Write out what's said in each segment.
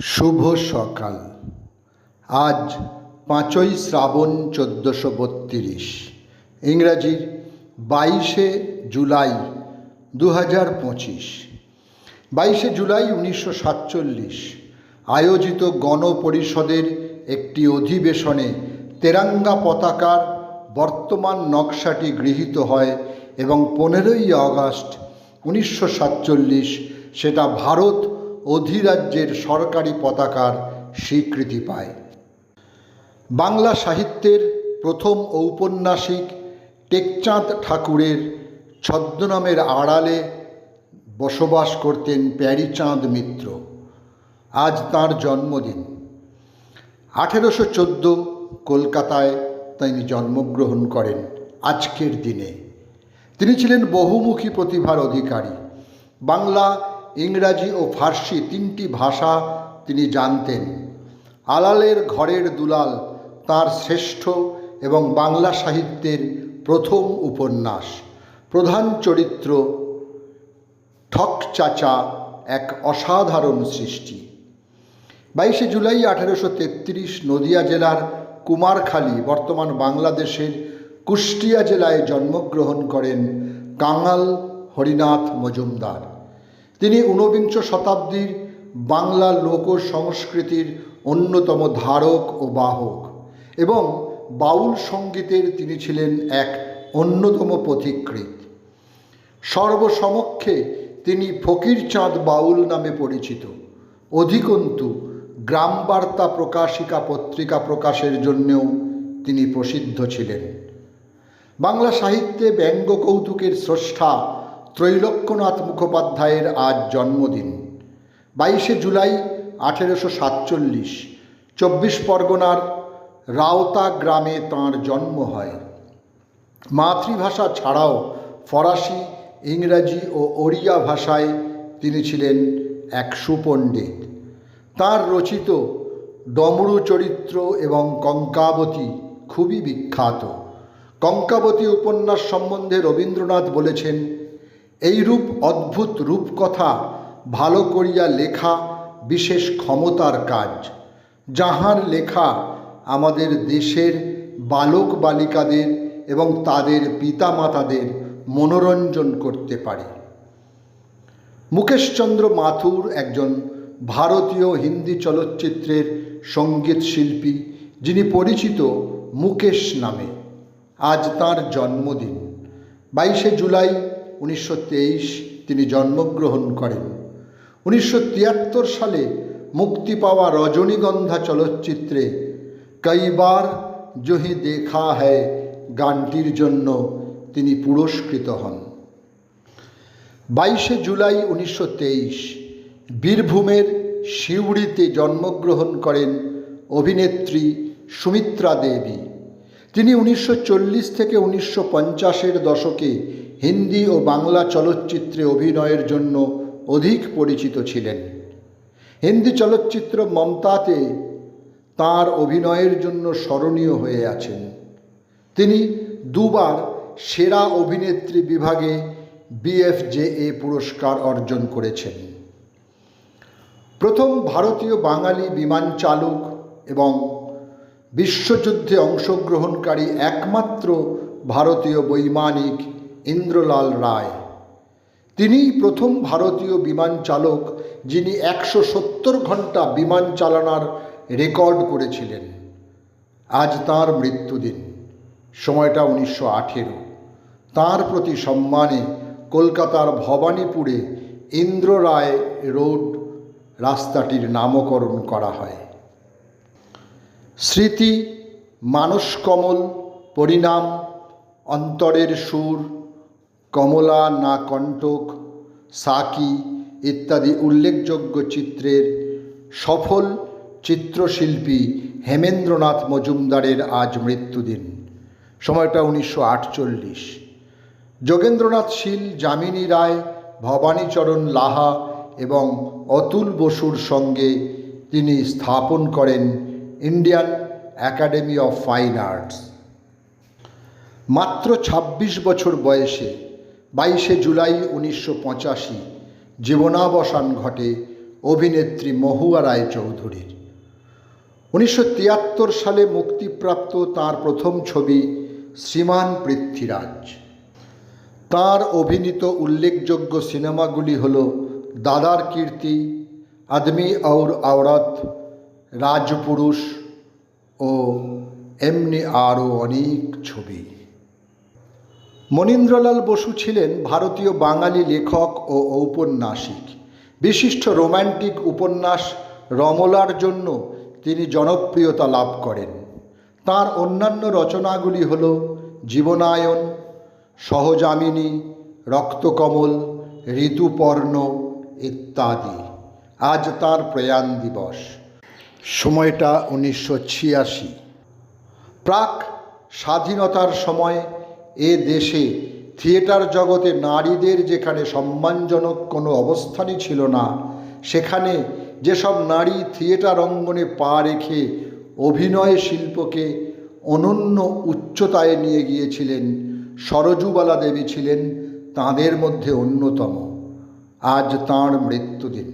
শুভ সকাল। আজ পাঁচই শ্রাবণ চোদ্দোশো বত্রিশ। ইংরাজির বাইশে জুলাই দু হাজার পঁচিশ। বাইশে জুলাই উনিশশো সাতচল্লিশ। আয়োজিত গণপরিষদের একটি অধিবেশনে তেরাঙ্গা পতাকার বর্তমান নকশাটি গৃহীত হয় এবং পনেরোই আগস্ট উনিশশো সাতচল্লিশ সেটা ভারত অধিরাজ্যের সরকারি পতাকার স্বীকৃতি পায়। বাংলা সাহিত্যের প্রথম ঔপন্যাসিক টেকচাঁদ ঠাকুরের ছদ্মনামের আড়ালে বসবাস করতেন প্যারিচাঁদ মিত্র। আজ তাঁর জন্মদিন। আঠেরোশো চোদ্দ কলকাতায় তিনি জন্মগ্রহণ করেন আজকের দিনে। তিনি ছিলেন বহুমুখী প্রতিভার অধিকারী। বাংলা ইংরাজি ও ফার্সি তিনটি ভাষা তিনি জানতেন। আলালের ঘরের দুলাল তার শ্রেষ্ঠ এবং বাংলা সাহিত্যের প্রথম উপন্যাস। প্রধান চরিত্র ঠক চাচা এক অসাধারণ সৃষ্টি। বাইশে জুলাই আঠেরোশো তেত্রিশ নদিয়া জেলার কুমারখালী বর্তমান বাংলাদেশের কুষ্টিয়া জেলায় জন্মগ্রহণ করেন কাঙাল হরিনাথ মজুমদার। তিনি ঊনবিংশ শতাব্দীর বাংলা লোক সংস্কৃতির অন্যতম ধারক ও বাহক এবং বাউল সঙ্গীতের তিনি ছিলেন এক অন্যতম পথিকৃৎ। সর্বসমক্ষে তিনি ফকিরচাঁদ বাউল নামে পরিচিত। অধিকন্তু, গ্রামবার্তা প্রকাশিকা পত্রিকা প্রকাশের জন্যেও তিনি প্রসিদ্ধ ছিলেন। বাংলা সাহিত্যে ব্যঙ্গ কৌতুকের স্রষ্টা ত্রৈলোক্যনাথ মুখোপাধ্যায়ের আজ জন্মদিন। বাইশে জুলাই আঠেরোশো সাতচল্লিশ, চব্বিশ পরগনার রাওতা গ্রামে তাঁর জন্ম হয়। মাতৃভাষা ছাড়াও ফরাসি, ইংরাজি ও ওড়িয়া ভাষায় তিনি ছিলেন এক সুপণ্ডিত। তাঁর রচিত ডমরু চরিত্র এবং কঙ্কাবতী খুবই বিখ্যাত। কঙ্কাবতী উপন্যাস সম্বন্ধে রবীন্দ্রনাথ বলেছেন এইরূপ অদ্ভুত রূপকথা ভালো করিয়া লেখা বিশেষ ক্ষমতার কাজ, যাহার লেখা আমাদের দেশের বালক বালিকাদের এবং তাদের পিতামাতাদের মনোরঞ্জন করতে পারে। মুকেশচন্দ্র মাথুর একজন ভারতীয় হিন্দি চলচ্চিত্রের সংগীত শিল্পী, যিনি পরিচিত মুকেশ নামে। আজ তাঁর জন্মদিন। বাইশে জুলাই উনিশশো তিনি জন্মগ্রহণ করেন। উনিশশো তিয়াত্তর সালে মুক্তি পাওয়া রজনীগন্ধা চলচ্চিত্রে কইবার জহি দেখা হ্যায় গানটির জন্য তিনি পুরস্কৃত হন। বাইশে জুলাই উনিশশো তেইশ বীরভূমের সিউড়িতে জন্মগ্রহণ করেন অভিনেত্রী সুমিত্রা দেবী। তিনি উনিশশো চল্লিশ থেকে উনিশশো পঞ্চাশের দশকে হিন্দি ও বাংলা চলচ্চিত্রে অভিনয়ের জন্য অধিক পরিচিত ছিলেন। হিন্দি চলচ্চিত্র মমতাতে তার অভিনয়ের জন্য স্মরণীয় হয়ে আছেন। তিনি দুবার সেরা অভিনেত্রী বিভাগে বিএফজেএ পুরস্কার অর্জন করেছেন। প্রথম ভারতীয় বাঙালি বিমান চালক এবং বিশ্বযুদ্ধে অংশগ্রহণকারী একমাত্র ভারতীয় বৈমানিক ইন্দ্রলাল রায়। তিনিই প্রথম ভারতীয় বিমান চালক যিনি একশো সত্তর ঘণ্টা বিমান চালানোর রেকর্ড করেছিলেন। আজ তাঁর মৃত্যুদিন। সময়টা উনিশশো আঠেরো। তাঁর প্রতি সম্মানে কলকাতার ভবানীপুরে ইন্দ্র রায় রোড রাস্তাটির নামকরণ করা হয়। স্মৃতি, মানসকমল, পরিণাম, অন্তরের সুর কমলা না কণ্টক সাকি ইত্যাদি উল্লেখযোগ্য চিত্রের সফল চিত্রশিল্পী হেমেন্দ্রনাথ মজুমদারের আজ মৃত্যুদিন, সময়টা উনিশশো আটচল্লিশ। যোগেন্দ্রনাথ শীল, যামিনী রায়, ভবানীচরণ লাহা এবং অতুল বসুর সঙ্গে তিনি স্থাপন করেন Indian academy of fine arts. মাত্র ২৬ বছর বয়সে বাইশে জুলাই উনিশশো পঁচাশি জীবনাবসান ঘটে অভিনেত্রী মহুয়া রায়চৌধুরীর। উনিশশো তিয়াত্তর সালে মুক্তিপ্রাপ্ত তার প্রথম ছবি শ্রীমান পৃথ্বীরাজ। তার অভিনীত উল্লেখযোগ্য সিনেমাগুলি হল দাদার কীর্তি, আদমি আউর আওরাত, রাজপুরুষ ও এমনি আরও অনেক ছবি। মনীন্দ্রলাল বসু ছিলেন ভারতীয় বাঙালি লেখক ও ঔপন্যাসিক। বিশিষ্ট রোম্যান্টিক উপন্যাস রমলার জন্য তিনি জনপ্রিয়তা লাভ করেন। তার অন্যান্য রচনাগুলি হল জীবনায়ন, সহজামিনী, রক্তকমল, ঋতুপর্ণ ইত্যাদি। আজ তার প্রয়াণ দিবস। সময়টা উনিশশো ছিয়াশি। প্রাক স্বাধীনতার সময় এ দেশে থিয়েটার জগতে নারীদের যেখানে সম্মানজনক কোনো অবস্থানই ছিল না, সেখানে যেসব নারী থিয়েটার অঙ্গনে পা রেখে অভিনয় শিল্পকে অনন্য উচ্চতায় নিয়ে গিয়েছিলেন, সরজুবালা দেবী ছিলেন তাঁদের মধ্যে অন্যতম। আজ তাঁর মৃত্যুদিন,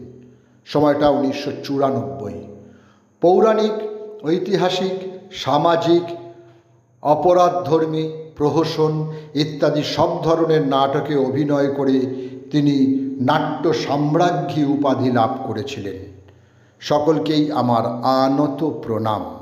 সময়টা উনিশশো চুরানব্বই। পৌরাণিক, ঐতিহাসিক, সামাজিক, অপরাধধর্মী প্রহসন ইত্যাদি সব ধরনের নাটকে অভিনয় করে তিনি নাট্য সাম্রাজ্ঞী উপাধি লাভ করেছিলেন। সকলকেই আমার আনত প্রণাম।